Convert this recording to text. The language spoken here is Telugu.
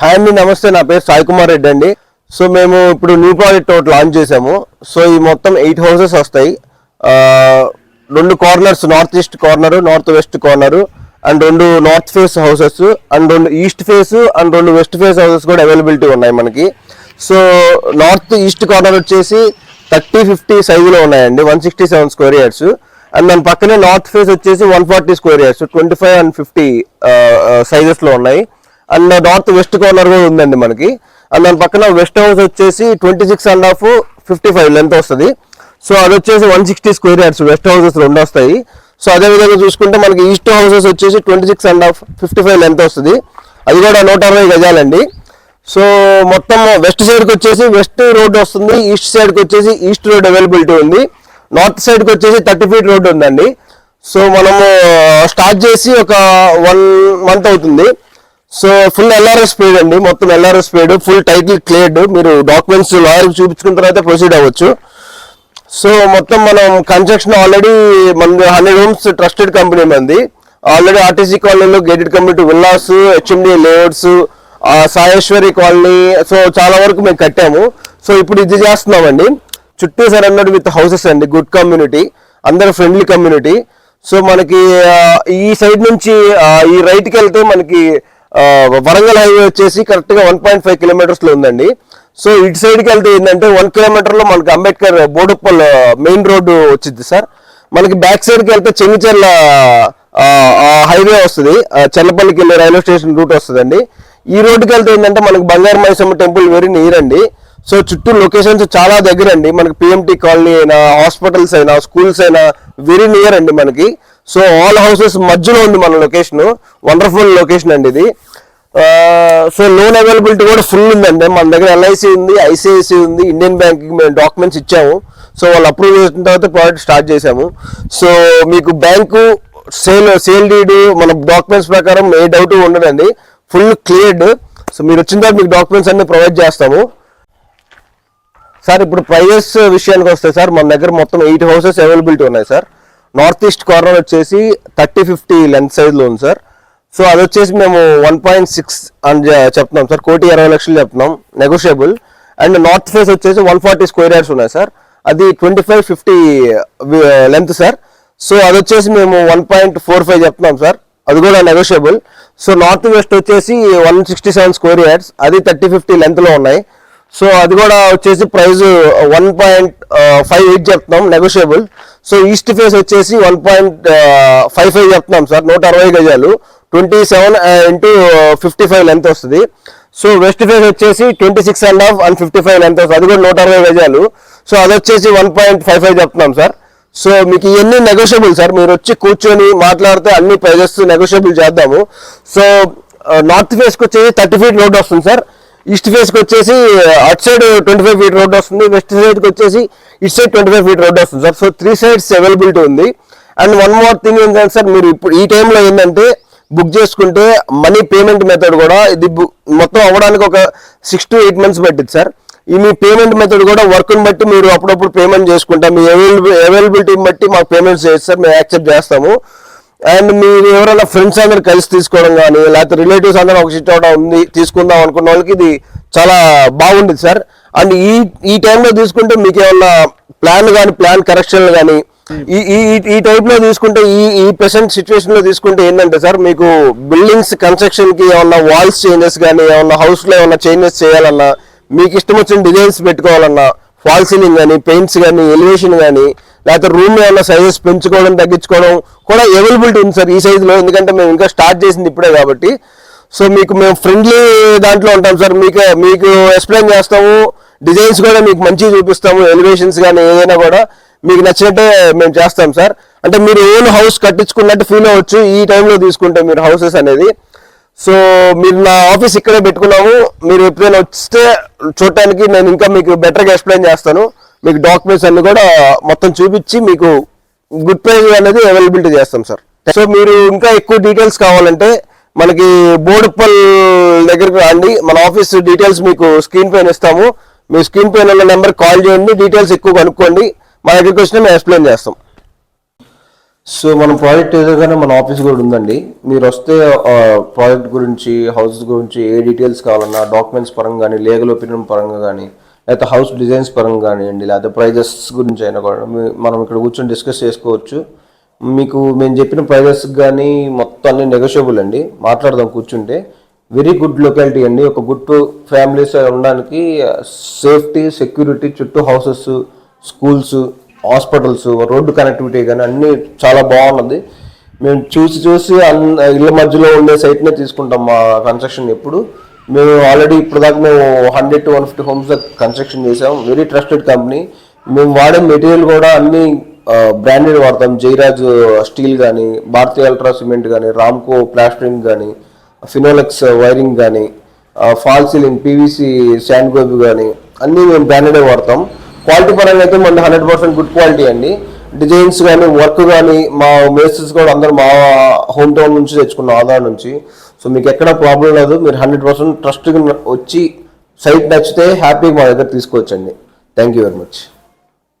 హాయ్ అండి నమస్తే. నా పేరు సాయి కుమార్ రెడ్డి అండి. సో మేము ఇప్పుడు న్యూ ప్రాజెక్ట్ ఒకటి లాంచ్ చేసాము సో ఈ మొత్తం ఎయిట్ హౌసెస్ వస్తాయి. రెండు corners north east corner north west corner and రెండు నార్త్ ఫేస్ హౌసెస్ అండ్ రెండు ఈస్ట్ ఫేస్ అండ్ రెండు వెస్ట్ ఫేస్ హౌసెస్ కూడా అవైలబిలిటీ ఉన్నాయి మనకి. సో నార్త్ ఈస్ట్ కార్నర్ వచ్చేసి థర్టీ ఫిఫ్టీ సైజులో ఉన్నాయండి. One sixty seven square yards and దాని పక్కనే నార్త్ ఫేస్ వచ్చేసి one forty square yards twenty five and fifty సైజెస్లో ఉన్నాయి. అండ్ నార్త్ వెస్ట్ కార్నర్ కూడా ఉందండి మనకి. అండ్ దాని పక్కన వెస్ట్ హౌస్ వచ్చేసి twenty six and half fifty five length వస్తుంది. సో అది వచ్చేసి one sixty square yards west houses రెండు వస్తాయి. సో అదే విధంగా చూసుకుంటే మనకి ఈస్ట్ హౌసెస్ వచ్చేసి twenty six and half fifty five length వస్తుంది. అది కూడా నూట అరవై గజాలండి. సో మొత్తం వెస్ట్ సైడ్కి వచ్చేసి వెస్ట్ రోడ్ వస్తుంది. ఈస్ట్ సైడ్కి వచ్చేసి ఈస్ట్ రోడ్ అవైలబిలిటీ ఉంది. నార్త్ సైడ్కి వచ్చేసి థర్టీ ఫీట్ రోడ్ ఉందండి. సో మనము స్టార్ట్ చేసి ఒక వన్ మంత్ అవుతుంది. సో ఫుల్ ఎల్ఆర్ఎస్ స్పీడ్ అండి. మొత్తం LRS speed full title cleared మీరు డాక్యుమెంట్స్ లాయర్కి చూపించుకున్న తర్వాత ప్రొసీడ్ అవ్వచ్చు. సో మొత్తం మనం కన్స్ట్రక్షన్ ఆల్రెడీ మన హండ్రెడ్ రూమ్స్ ట్రస్టెడ్ కంపెనీ మంది. ఆల్రెడీ ఆర్టీసీ కాలనీలో gated community villas HMD layouts Saieshwari colony. So చాలా వరకు మేము కట్టాము. సో ఇప్పుడు ఇది చేస్తున్నామండి. చుట్టూ సరౌండెడ్ విత్ హౌసెస్ అండి. గుడ్ కమ్యూనిటీ అందరు ఫ్రెండ్లీ కమ్యూనిటీ సో మనకి ఈ సైడ్ నుంచి ఈ రైట్కి వెళ్తే మనకి వరంగల్ హైవే వచ్చేసి కరెక్ట్గా వన్ పాయింట్ ఫైవ్ కిలోమీటర్స్లో ఉందండి. సో ఇటు సైడ్కి వెళ్తే ఏంటంటే వన్ కిలోమీటర్లో మనకి అంబేద్కర్ బోడుప్పల్ మెయిన్ రోడ్డు వచ్చింది సార్. మనకి బ్యాక్ సైడ్కి వెళ్తే చెంగిచెర్ల హైవే వస్తుంది. చెల్లపల్లికి వెళ్ళే రైల్వే స్టేషన్ రూట్ వస్తుందండి. ఈ రోడ్డుకి వెళ్తే ఏంటంటే మనకి Bangaru Maisamma temple very near అండి. సో చుట్టూ లొకేషన్స్ చాలా దగ్గర అండి మనకి పిఎంటి కాలనీ అయినా హాస్పిటల్స్ అయినా స్కూల్స్ అయినా వెరీ నియర్ అండి మనకి. సో ఆల్ హౌసెస్ మధ్యలో ఉంది మన లొకేషన్. వండర్ఫుల్ లొకేషన్ అండి ఇది. సో లోన్ అవైలబిలిటీ కూడా ఫుల్ ఉందండి. మన దగ్గర ఎల్ఐసి ఉంది ఐసిఐసి ఉంది ఇండియన్ బ్యాంక్ మేము డాక్యుమెంట్స్ ఇచ్చాము. సో వాళ్ళు అప్రూవ్ చేసిన తర్వాత ప్రాజెక్ట్ స్టార్ట్ చేసాము సో మీకు బ్యాంకు సేల్ సేల్ డీడ్ మన డాక్యుమెంట్స్ ప్రకారం ఏ డౌట్ ఉండదండి. ఫుల్ క్లియర్డ్ సో మీరు వచ్చిన తర్వాత మీకు డాక్యుమెంట్స్ అన్ని ప్రొవైడ్ చేస్తాము. సార్ ఇప్పుడు ప్రైజెస్ విషయానికి వస్తే సార్ మన దగ్గర మొత్తం ఎయిట్ హౌసెస్ అవైలబిలిటీ ఉన్నాయి సార్. నార్త్ ఈస్ట్ కార్నర్ వచ్చేసి థర్టీ ఫిఫ్టీ లెంత్ సైజ్లో ఉంది సార్. సో అది వచ్చేసి మేము వన్ పాయింట్ సిక్స్ అని చెప్తున్నాం సార్. కోటి ఇరవై లక్షలు చెప్తున్నాం. నెగోషియబుల్ అండ్ నార్త్ ఫేస్ వచ్చేసి వన్ ఫార్టీ స్క్వేర్ యార్డ్స్ ఉన్నాయి సార్. అది twenty five fifty length sir. So అది వచ్చేసి మేము వన్ పాయింట్ ఫోర్ ఫైవ్ చెప్తున్నాం సార్. అది కూడా నెగోషియబుల్ సో నార్త్ వెస్ట్ వచ్చేసి one sixty seven square yards. అది థర్టీ ఫిఫ్టీ లెంత్లో ఉన్నాయి. సో అది కూడా వచ్చేసి price one point five eight చెప్తున్నాం నెగోషియబుల్ సో ఈస్ట్ ఫేస్ వచ్చేసి వన్ పాయింట్ ఫైవ్ ఫైవ్ చెప్తున్నాం సార్ నూట అరవై గజాలు. Twenty seven into fifty five length వస్తుంది. సో వెస్ట్ ఫేస్ వచ్చేసి twenty six and half and fifty five length వస్తుంది. అది కూడా నూట అరవై గజాలు. సో అది వచ్చేసి వన్ పాయింట్ ఫైవ్ ఫైవ్ చెప్తున్నాం సార్. సో మీకు ఇవన్నీ నెగోషియబుల్ సార్. మీరు వచ్చి కూర్చొని మాట్లాడితే అన్ని ప్రైజెస్ నెగోషియబుల్ చేద్దాము. సో uh, నార్త్ ఫేస్కి వచ్చేసి థర్టీ ఫీట్ రోడ్ వస్తుంది సార్. ఈస్ట్ ఫేస్కి వచ్చేసి at side twenty five feet road వస్తుంది వెస్ట్ సైడ్కి వచ్చేసి it side twenty five feet road వస్తుంది. Sir so three sides availability ఉంది. అండ్ వన్ మోర్ థింగ్ ఏంటంటే సార్ మీరు ఇప్పుడు ఈ టైంలో ఏంటంటే బుక్ చేసుకుంటే మనీ పేమెంట్ మెథడ్ కూడా ఇది మొత్తం అవ్వడానికి ఒక సిక్స్ టు ఎయిట్ మంత్స్ పట్టింది సార్. ఈ మీ పేమెంట్ మెథడ్ కూడా వర్క్ని బట్టి మీరు అప్పుడప్పుడు పేమెంట్ చేసుకుంటా మీ అవైలబిలిటీ అవైలబిలిటీని బట్టి మాకు పేమెంట్స్ సార్ మేము యాక్సెప్ట్ చేస్తాము. అండ్ మీరు ఎవరైనా ఫ్రెండ్స్ అందరు కలిసి తీసుకోవడం కానీ లేకపోతే రిలేటివ్స్ అందరూ ఒక సిట్ అవడం ఉంది తీసుకుందాం అనుకున్న వాళ్ళకి ఇది చాలా బాగుంటుంది సార్. అండ్ ఈ ఈ టైంలో తీసుకుంటే మీకు ఏమన్నా ప్లాన్ కానీ ప్లాన్ కరెక్షన్లు కానీ ఈ ఈ ఈ- తీసుకుంటే ఈ ఈ ప్రెసెంట్ సిచ్యువేషన్లో తీసుకుంటే ఏంటంటే సార్ మీకు బిల్డింగ్స్ కన్స్ట్రక్షన్కి ఏమన్నా వాల్స్ చేంజెస్ కానీ ఏమన్నా హౌస్లో ఏమన్నా చేంజెస్ చేయాలన్నా మీకు ఇష్టం వచ్చిన డిజైన్స్ పెట్టుకోవాలన్నా ఫాల్ సీలింగ్ కానీ పెయింట్స్ కానీ ఎలివేషన్ కానీ లేకపోతే రూమ్ ఏమైనా సైజెస్ పెంచుకోవడం తగ్గించుకోవడం కూడా అవైలబిలిటీ ఉంది సార్ ఈ సైజులో ఎందుకంటే మేము ఇంకా స్టార్ట్ చేసింది ఇప్పుడే కాబట్టి. సో మీకు మేము ఫ్రెండ్లీ దాంట్లో ఉంటాం సార్. మీకు మీకు ఎక్స్ప్లెయిన్ చేస్తాము. డిజైన్స్ కూడా మీకు మంచిగా చూపిస్తాము. ఎలివేషన్స్ కానీ ఏదైనా కూడా మీకు నచ్చినట్టే మేము చేస్తాం సార్. అంటే మీరు ఓన్ హౌస్ కట్టించుకున్నట్టు ఫీల్ అవ్వచ్చు. ఈ టైంలో తీసుకుంటే మీరు హౌసెస్ అనేది. సో మీరు నా ఆఫీస్ ఇక్కడే పెట్టుకున్నాము. మీరు ఎప్పుడైనా వస్తే చూడటానికి నేను ఇంకా మీకు బెటర్గా ఎక్స్ప్లెయిన్ చేస్తాను. మీకు డాక్యుమెంట్స్ అన్ని కూడా మొత్తం చూపించి మీకు గుడ్ ప్రైజ్ అనేది అవైలబిలిటీ చేస్తాం సార్ సో మీరు ఇంకా ఎక్కువ డీటెయిల్స్ కావాలంటే మనకి బోడుప్పల్ దగ్గరికి రండి. మన ఆఫీస్ డీటెయిల్స్ మీకు స్క్రీన్ పైన ఇస్తాము. మీ స్క్రీన్ పైన ఉన్న నెంబర్ కాల్ చేయండి. డీటెయిల్స్ ఎక్కువ కనుక్కోండి. మా దగ్గరికి వచ్చినా మేము ఎక్స్ప్లెయిన్ చేస్తాం. సో మన ప్రాజెక్ట్ ఎదురుగానే మన ఆఫీస్ కూడా ఉందండి. మీరు వస్తే ప్రాజెక్ట్ గురించి హౌస్ గురించి ఏ డీటెయిల్స్ కావాలన్నా డాక్యుమెంట్స్ పరంగా కానీ లీగల్ ఒపీనియన్ పరంగా కానీ లేకపోతే హౌస్ డిజైన్స్ పరంగా కానివ్వండి లేకపోతే ప్రైజెస్ గురించి అయినా కూడా మనం ఇక్కడ కూర్చొని డిస్కస్ చేసుకోవచ్చు. మీకు మేము చెప్పిన ప్రైజెస్ కానీ మొత్తం అన్ని నెగోషియబుల్ అండి. మాట్లాడదాం కూర్చుంటే. వెరీ గుడ్ లొకాలిటీ అండి. ఒక గుడ్ ఫ్యామిలీస్ ఉండడానికి సేఫ్టీ సెక్యూరిటీ చుట్టూ houses schools hospitals road connectivity కానీ అన్నీ చాలా బాగున్నది మేము చూసి చూసి అన్ ఇళ్ళ మధ్యలో ఉండే సైట్నే తీసుకుంటాం మా కన్స్ట్రక్షన్ ఎప్పుడు. మేము ఆల్రెడీ ఇప్పుడు దాకా మేము hundred to one fifty homes construction చేసాం వెరీ ట్రస్టెడ్ కంపెనీ మేము వాడే మెటీరియల్ కూడా అన్ని బ్రాండెడ్ వాడతాం. జైరాజ్ స్టీల్ కానీ భారతీయ అల్ట్రా సిమెంట్ కానీ రామ్కో ప్లాస్టరింగ్ కానీ ఫినోలెక్స్ వైరింగ్ కానీ ఫాల్ సీలింగ్ పీవీసీ శాండ్ గోబి కానీ అన్నీ మేము బ్రాండెడే వాడతాం. క్వాలిటీ పరంగా అయితే మన హండ్రెడ్ పర్సెంట్ గుడ్ క్వాలిటీ అండి. డిజైన్స్ కానీ వర్క్ కానీ మా మేస్టర్స్ కూడా అందరూ మా హోమ్ టౌన్ నుంచి తెచ్చుకున్న ఆధార్ నుంచి సో మీకు ఎక్కడ ప్రాబ్లం లేదు మీరు హండ్రెడ్ పర్సెంట్ ట్రస్ట్గా వచ్చి సైట్ నచ్చితే హ్యాపీగా మా దగ్గర తీసుకోవచ్చండి. Thank you very much